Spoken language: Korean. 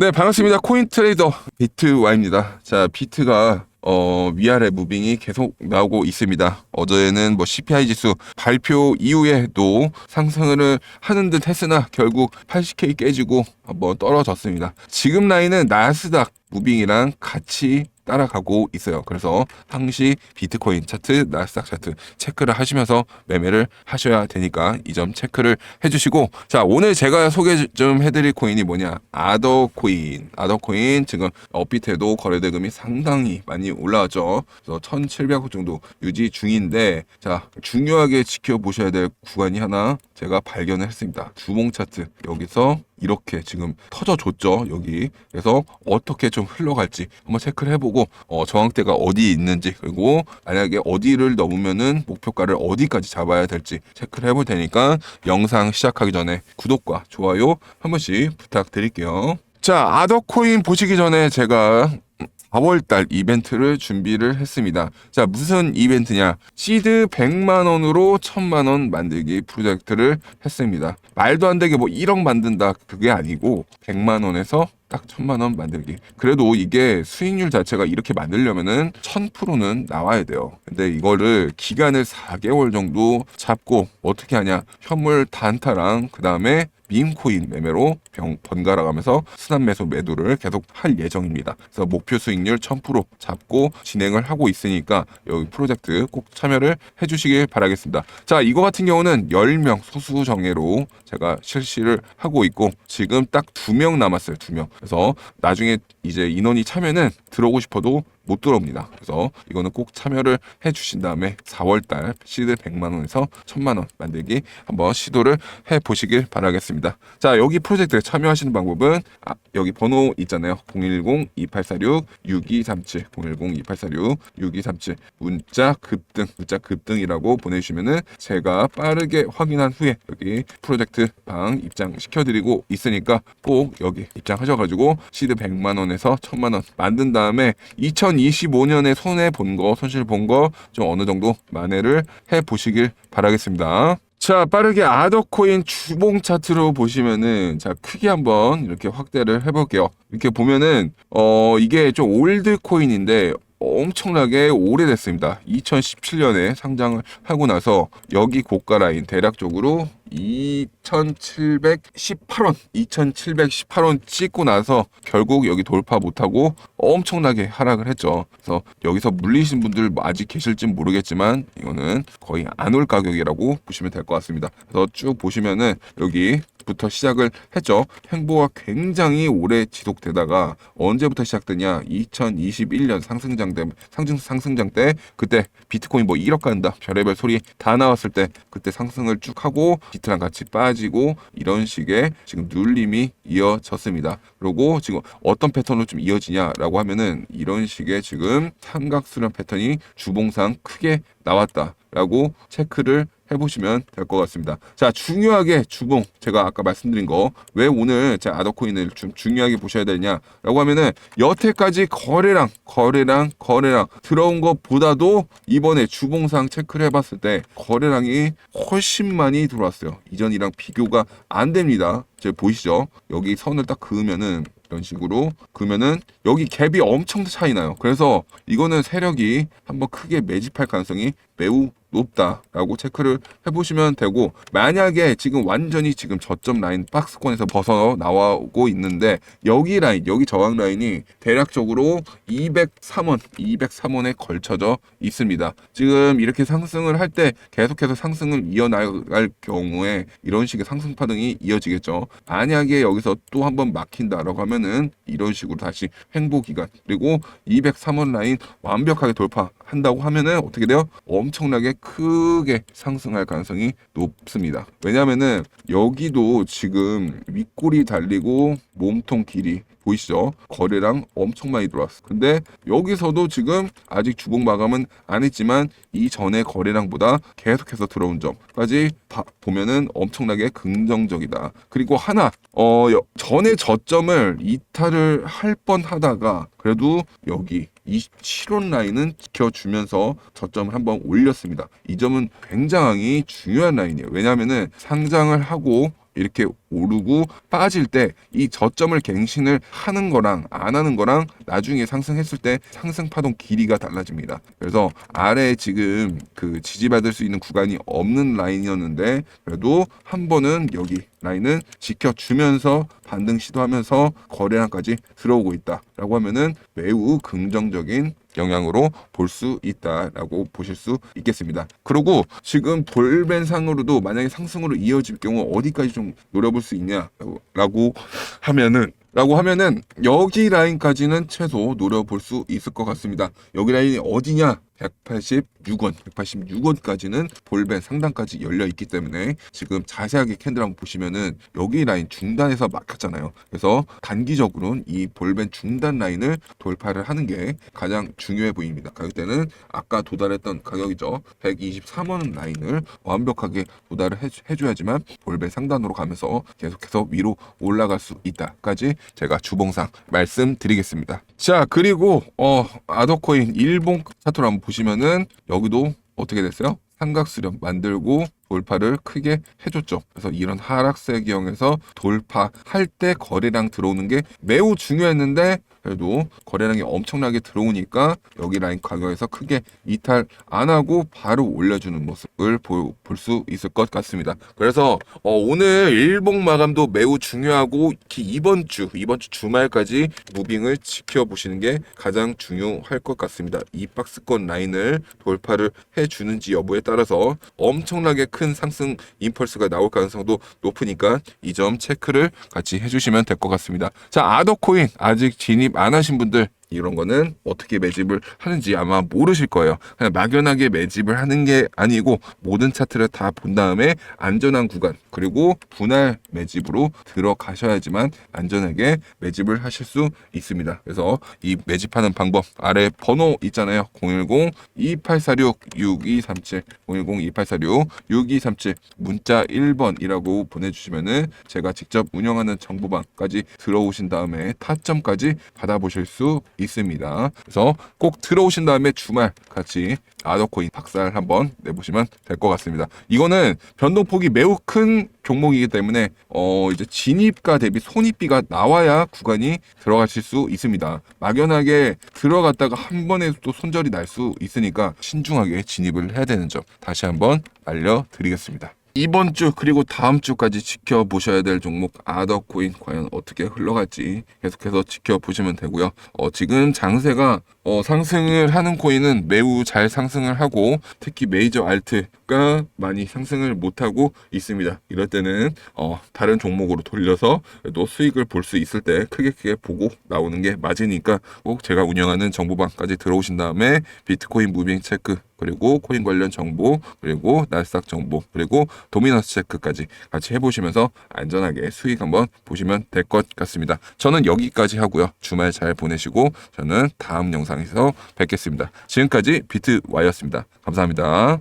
네, 반갑습니다. 코인 트레이더 비트와입니다. 자, 비트가 어, 위아래 무빙이 계속 나오고 있습니다. 어제는 뭐 CPI 지수 발표 이후에도 상승을 하는 듯 했으나 결국 80K 깨지고 한번 떨어졌습니다. 지금 라인은 나스닥 무빙이랑 같이 따라가고 있어요. 그래서 항시 비트코인 차트, 나스닥 차트 체크를 하시면서 매매를 하셔야 되니까 이 점 체크를 해주시고 자 오늘 제가 소개 좀 해드릴 코인이 뭐냐 아더코인 아더코인 지금 업비트에도 거래 대금이 상당히 많이 올라왔죠. 그래서 1,700억 정도 유지 중인데 자 중요하게 지켜보셔야 될 구간이 하나 제가 발견을 했습니다. 주봉 차트 여기서 이렇게 지금 터져줬죠 여기. 그래서 어떻게 좀 흘러갈지 한번 체크를 해보고 어, 저항대가 어디 있는지 그리고 만약에 어디를 넘으면은 목표가를 어디까지 잡아야 될지 체크를 해볼 테니까 영상 시작하기 전에 구독과 좋아요 한 번씩 부탁드릴게요. 자 아더코인 보시기 전에 제가 4월달 이벤트를 준비를 했습니다. 자, 무슨 이벤트냐? 시드 100만 원으로 1000만 원 만들기 프로젝트를 했습니다. 말도 안 되게 뭐 1억 만든다 그게 아니고 100만 원에서 딱 1000만 원 만들기. 그래도 이게 수익률 자체가 이렇게 만들려면은 1000%는 나와야 돼요. 근데 이거를 기간을 4개월 정도 잡고 어떻게 하냐? 현물 단타랑 그 다음에 밈코인 매매로 병, 번갈아 가면서 순환 매수 매도를 계속 할 예정입니다. 그래서 목표 수익률 1000% 잡고 진행을 하고 있으니까 여기 프로젝트 꼭 참여를 해주시길 바라겠습니다. 자, 이거 같은 경우는 10명 소수 정예로 제가 실시를 하고 있고 지금 딱 2명 남았어요. 2명. 그래서 나중에 이제 인원이 차면은 들어오고 싶어도 못 들어옵니다. 그래서 이거는 꼭 참여를 해 주신 다음에 4월달 시드 100만 원에서 1000만 원 만들기 한번 시도를 해 보시길 바라겠습니다. 자 여기 프로젝트에 참여하시는 방법은 아, 여기 번호 있잖아요. 010-2846-6237 010-2846-6237 문자 급등 문자 급등이라고 보내주시면은 제가 빠르게 확인한 후에 여기 프로젝트 방 입장 시켜드리고 있으니까 꼭 여기 입장하셔가지고 시드 100만 원에서 1000만 원 만든 다음에 2025년에 손해 본 거, 손실 본 거 좀 어느 정도 만회를 해 보시길 바라겠습니다. 자, 빠르게 아더코인 주봉 차트로 보시면은 자, 크게 한번 이렇게 확대를 해 볼게요. 이렇게 보면은 어, 이게 좀 올드 코인인데 엄청나게 오래됐습니다. 2017년에 상장을 하고 나서 여기 고가 라인 대략적으로 2,718원, 2,718원 찍고 나서 결국 여기 돌파 못하고 엄청나게 하락을 했죠. 그래서 여기서 물리신 분들 뭐 아직 계실지 모르겠지만 이거는 거의 안 올 가격이라고 보시면 될 것 같습니다. 그래서 쭉 보시면은 여기 부터 시작을 했죠. 행보가 굉장히 오래 지속되다가 언제부터 시작되냐? 2021년 상승장 때 상승 상승장 때 그때 비트코인 뭐 1억 간다 별의별 소리 다 나왔을 때 그때 상승을 쭉 하고 비트랑 같이 빠지고 이런 식의 지금 눌림이 이어졌습니다. 그리고 지금 어떤 패턴으로 좀 이어지냐라고 하면은 이런 식의 지금 삼각수렴 패턴이 주봉상 크게 나왔다라고 체크를 해보시면 될 것 같습니다. 자, 중요하게 주봉 제가 아까 말씀드린 거 왜 오늘 제 아더코인을 좀 중요하게 보셔야 되냐라고 하면은 여태까지 거래량, 거래량, 거래량 들어온 것보다도 이번에 주봉상 체크를 해봤을 때 거래량이 훨씬 많이 들어왔어요. 이전이랑 비교가 안 됩니다. 제 보이시죠? 여기 선을 딱 그으면은 이런 식으로 그러면은 여기 갭이 엄청 차이 나요. 그래서 이거는 세력이 한번 크게 매집할 가능성이 매우 높다라고 체크를 해보시면 되고 만약에 지금 완전히 지금 저점 라인 박스권에서 벗어 나오고 있는데 여기 라인 여기 저항 라인이 대략적으로 203원 203원에 걸쳐져 있습니다. 지금 이렇게 상승을 할 때 계속해서 상승을 이어나갈 경우에 이런 식의 상승 파동이 이어지겠죠. 만약에 여기서 또 한번 막힌다라고 하면은 이런 식으로 다시 횡보 기간 그리고 203원 라인 완벽하게 돌파한다고 하면은 어떻게 돼요? 엄청나게 크게 상승할 가능성이 높습니다. 왜냐면은 여기도 지금 윗골이 달리고 몸통 길이 보이시죠? 거래량 엄청 많이 들어왔어. 근데 여기서도 지금 아직 주봉 마감은 안 했지만 이전의 거래량보다 계속해서 들어온 점까지 봐- 보면은 엄청나게 긍정적이다. 그리고 하나 어 여- 전에 저점을 이탈을 할 뻔 하다가 그래도 여기 27원 라인은 지켜주면서 저점을 한번 올렸습니다. 이 점은 굉장히 중요한 라인이에요. 왜냐하면은 상장을 하고 이렇게 오르고 빠질 때 이 저점을 갱신을 하는 거랑 안 하는 거랑 나중에 상승했을 때 상승 파동 길이가 달라집니다. 그래서 아래 지금 그 지지받을 수 있는 구간이 없는 라인이었는데 그래도 한 번은 여기 라인은 지켜주면서 반등 시도하면서 거래량까지 들어오고 있다라고 하면은 매우 긍정적인 영향으로 볼 수 있다라고 보실 수 있겠습니다. 그리고 지금 볼벤상으로도 만약에 상승으로 이어질 경우 어디까지 좀 노려볼 수 있냐라고 하면은 라고 하면은 여기 라인까지는 최소 노려볼 수 있을 것 같습니다. 여기 라인이 어디냐? 186원, 186원까지는 볼벤 상단까지 열려 있기 때문에 지금 자세하게 캔들 한번 보시면은 여기 라인 중단에서 막혔잖아요. 그래서 단기적으로는 이 볼벤 중단 라인을 돌파를 하는 게 가장 중요해 보입니다. 가격대는 아까 도달했던 가격이죠. 123원 라인을 완벽하게 도달을 해, 해줘야지만 볼벤 상단으로 가면서 계속해서 위로 올라갈 수 있다까지 제가 주봉상 말씀드리겠습니다. 자 그리고 어 아더코인 일본 차트로 한번 보시면은 여기도 어떻게 됐어요? 삼각 수렴 만들고 돌파를 크게 해줬죠. 그래서 이런 하락세 기형에서 돌파할 때 거래량 들어오는 게 매우 중요했는데 그래도 거래량이 엄청나게 들어오니까 여기 라인 가격에서 크게 이탈 안 하고 바로 올려주는 모습을 볼 수 있을 것 같습니다. 그래서 어, 오늘 일봉 마감도 매우 중요하고 이번 주 이번 주 주말까지 무빙을 지켜보시는 게 가장 중요할 것 같습니다. 이 박스권 라인을 돌파를 해주는지 여부에 따라서 엄청나게 큰 상승 임펄스가 나올 가능성도 높으니까 이 점 체크를 같이 해주시면 될 것 같습니다. 자 아더코인 아직 진입 안 하신 분들 이런 거는 어떻게 매집을 하는지 아마 모르실 거예요. 그냥 막연하게 매집을 하는 게 아니고 모든 차트를 다 본 다음에 안전한 구간 그리고 분할 매집으로 들어가셔야지만 안전하게 매집을 하실 수 있습니다. 그래서 이 매집하는 방법 아래 번호 있잖아요. 010-2846-6237 010-2846-6237 문자 1번이라고 보내주시면은 제가 직접 운영하는 정보방까지 들어오신 다음에 타점까지 받아보실 수 있습니다. 그래서 꼭 들어오신 다음에 주말 같이 아더코인 박살 한번 내보시면 될 것 같습니다. 이거는 변동폭이 매우 큰 종목이기 때문에 어 이제 진입가 대비 손익비가 나와야 구간이 들어가실 수 있습니다. 막연하게 들어갔다가 한 번에 또 손절이 날 수 있으니까 신중하게 진입을 해야 되는 점 다시 한번 알려드리겠습니다. 이번 주 그리고 다음 주까지 지켜보셔야 될 종목 아더코인 과연 어떻게 흘러갈지 계속해서 지켜보시면 되고요. 어, 지금 장세가 어, 상승을 하는 코인은 매우 잘 상승을 하고 특히 메이저 알트가 많이 상승을 못하고 있습니다. 이럴 때는 어, 다른 종목으로 돌려서 또 수익을 볼 수 있을 때 크게 크게 보고 나오는 게 맞으니까 꼭 제가 운영하는 정보방까지 들어오신 다음에 비트코인 무빙 체크 그리고 코인 관련 정보 그리고 날싹 정보 그리고 도미너스 체크까지 같이 해보시면서 안전하게 수익 한번 보시면 될 것 같습니다. 저는 여기까지 하고요. 주말 잘 보내시고 저는 다음 영상에서 뵙겠습니다. 지금까지 비트와이였습니다. 감사합니다.